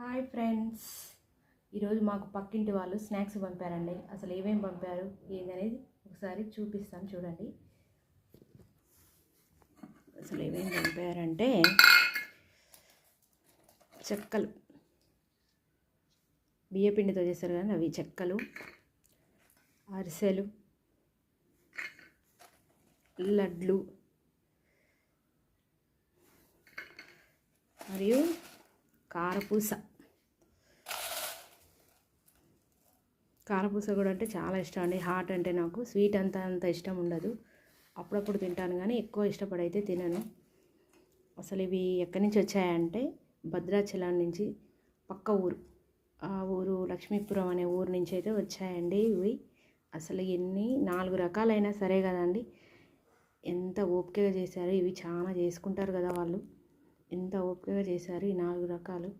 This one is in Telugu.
Hi friends. ఈరోజు మాకు పక్కింటి వాళ్ళు స్నాక్స్ పంపారండి. అసలు ఏమేమి పంపారు ఏందనేది ఒకసారి చూపిస్తాను చూడండి. అసలు ఏమేమి పంపారంటే చెక్కలు. బియ్యపిండితో చేస్తారు కానీ అవి చెక్కలు అరిసెలు లడ్లు మరియు కారపూస. కారపూస కూడా అంటే చాలా ఇష్టం అండి. హాట్ అంటే నాకు. స్వీట్ అంత అంత ఇష్టం ఉండదు. అప్పుడప్పుడు తింటాను కానీ ఎక్కువ ఇష్టపడైతే తినను. అసలు ఇవి ఎక్కడి నుంచి వచ్చాయంటే భద్రాచలం నుంచి పక్క ఊరు. ఆ ఊరు లక్ష్మీపురం అనే ఊరు నుంచి అయితే వచ్చాయండి ఇవి. అసలు ఎన్ని నాలుగు రకాలైనా సరే కదండి. ఎంత ఓపికగా చేశారు ఇవి చాలా చేసుకుంటారు కదా వాళ్ళు. ఎంత ఓపికగా చేశారు ఈ నాలుగు రకాలు?